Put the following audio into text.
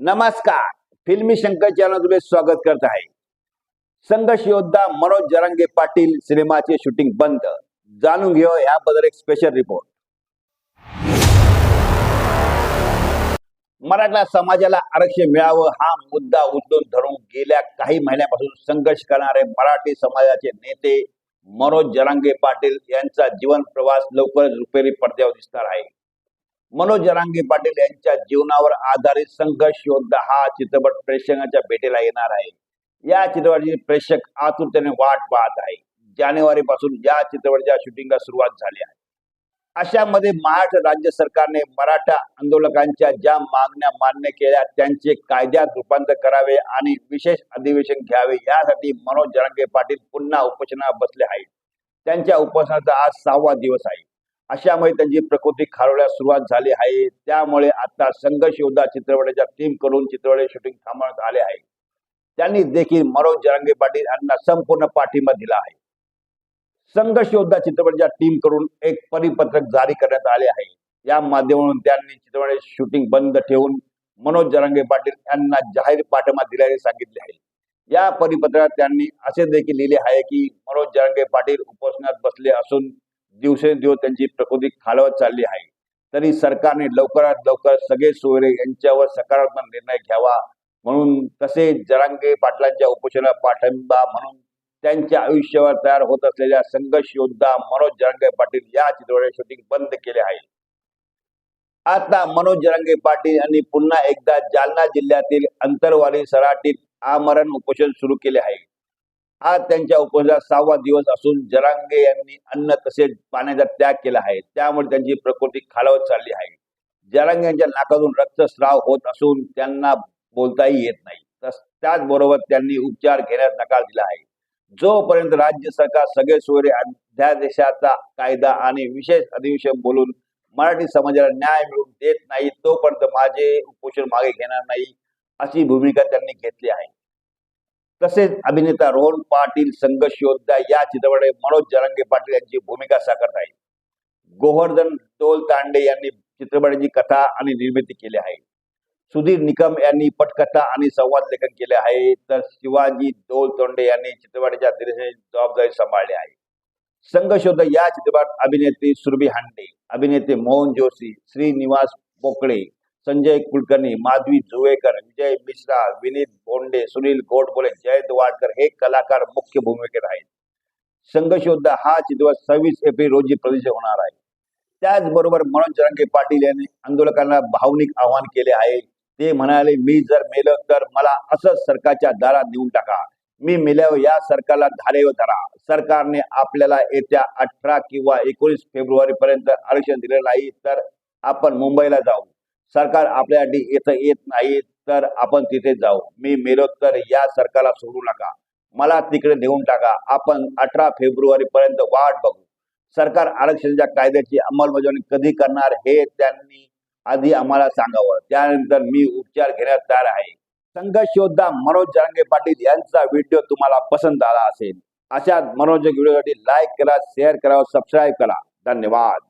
नमस्कार. फिल्मी शंकर चॅनल तुले स्वागत करत आहे. संघर्ष योद्धा मनोज जरांगे पाटील सिनेमाचे शूटिंग बंद. जाणून घेऊ याबद्दल एक स्पेशल रिपोर्ट मराठा समाजाला आरक्षण मिळावं हा मुद्दा उचलून धरून गेल्या काही महिन्यापासून संघर्ष करणारे मराठी समाजाचे नेते मनोज जरांगे पाटील यांचा जीवन प्रवास लवकरच रुपेरी पडद्यावर दिसणार आहे. मनोज जरांगे पाटील यांच्या जीवनावर आधारित संघर्ष योद्धा हा चित्रपट प्रेक्षकांच्या भेटीला येणार आहे. या चित्रपटाची प्रेक्षक आतुरतेने वाट पाहत आहे जानेवारी पासून या चित्रपटाच्या शूटिंगला सुरुवात झाली आहे. अशामध्ये महाराष्ट्र राज्य सरकारने मराठा आंदोलकांच्या ज्या मागण्या मान्य केल्या त्यांचे कायद्यात रूपांतर करावे आणि विशेष अधिवेशन घ्यावे यासाठी मनोज जरांगे पाटील पुन्हा उपोषणाला बसले आहेत. त्यांच्या उपोषणाचा आज सहावा दिवस आहे. अशामुळे त्यांची प्रकृती खालवण्यास सुरुवात झाली आहे. त्यामुळे आता संघर्ष योद्धा चित्रपटाच्या टीमकडून चित्रपट शूटिंग थांबवण्यात आले आहे. त्यांनी देखील मनोज जरांगे पाटील यांना संपूर्ण पाठिंबा दिला आहे. संघर्ष योद्धा चित्रपटाच्या टीमकडून एक परिपत्रक जारी करण्यात आले आहे. या माध्यमातून त्यांनी चित्रपटाचे शूटिंग बंद ठेवून मनोज जरांगे पाटील यांना जाहीर पाठिंबा दिल्याचे सांगितले आहे. या परिपत्रकात त्यांनी असे देखील लिहिले आहे की मनोज जरांगे पाटील उपोषणात बसले असून दिवसेंदिवस त्यांची प्रकृती खालवत चालली आहे. तरी सरकारने लवकरात लवकर सगळे सोयरे यांच्यावर सकारात्मक निर्णय घ्यावा म्हणून तसेच जरांगे पाटलांच्या उपोषणाला पाठिंबा म्हणून त्यांच्या आयुष्यावर तयार होत असलेल्या संघर्ष योद्धा मनोज जरांगे पाटील या चित्रपटाचे शूटिंग बंद केले आहे. आता मनोज जरांगे पाटील यांनी पुन्हा एकदा जालना जिल्ह्यातील अंतरवाली सराटीत आमरण उपोषण सुरू केले आहे. आज त्यांच्या उपोषणाचा सहावा दिवस असून जरांगे यांनी अन्न तसेच पाण्याचा त्याग केला आहे. त्यामुळे त्यांची प्रकृती खालावत चालली आहे. जरांगे यांच्या नाकातून रक्तस्राव होत असून त्यांना बोलताही येत नाही. तस त्याचबरोबर त्यांनी उपचार घेण्यास नकार दिला आहे. जोपर्यंत राज्य सरकार सगळे सोयरे अध्यादेशाचा कायदा आणि विशेष अधिवेशन बोलून मराठी समाजाला न्याय मिळवून देत नाही तोपर्यंत माझे उपोषण मागे घेणार नाही अशी भूमिका त्यांनी घेतली आहे. तसेच अभिनेता रोहन पाटील संघर्ष योद्धा या चित्रपटात मनोज जरांगे पाटील यांची भूमिका साकारत आहे गोवर्धन डोल तांडे यांनी चित्रपटाची कथा आणि निर्मिती केली आहे. सुधीर निकम यांनी पटकथा आणि संवाद लेखन केले आहे. तर शिवाजी डोल तोंडे यांनी चित्रपटाच्या जबाबदारी सांभाळली आहे. संघशोध या चित्रपटात अभिनेत्री सुरभी हांडे अभिनेते मोहन जोशी श्रीनिवास पोकळे संजय कुलकर्णी माधवी जुवेकर विजय मिश्रा विनीत बोंडे सुनील गोडबोले जयंत वाडकर हे कलाकार मुख्य भूमिकेत आहेत. संघर्ष हा चित्रपट सव्वीस एप्रिल रोजी प्रदर्शित होणार आहे. त्याचबरोबर मनोज जरांगे पाटील यांनी आंदोलकांना भावनिक आवाहन केले आहे. ते म्हणाले मी जर मेल तर मला असंच सरकारच्या दारात देऊन टाका. मी मेल्यावर या सरकारला धारेवर धरा. सरकारने आपल्याला येत्या अठरा किंवा एकोणीस फेब्रुवारी पर्यंत आरक्षण दिले नाही तर आपण मुंबईला जाऊ. सरकार आपल्यासाठी येतं येत नाही तर आपण तिथे जाऊ. मी मेलो तर या सरकारला सोडू नका. मला तिकडे नेऊन टाका. आपण अठरा फेब्रुवारी पर्यंत वाट बघू. सरकार आरक्षणाच्या कायद्याची अंमलबजावणी कधी करणार हे त्यांनी आधी आम्हाला सांगावं. त्यानंतर मी उपचार घेण्यास तयार आहे. संघर्ष योद्धा मनोज जरांगे पाटील यांचा व्हिडिओ तुम्हाला पसंत आला असेल. अशा मनोज व्हिडिओसाठी लाईक करा शेअर करा सबस्क्राईब करा. धन्यवाद.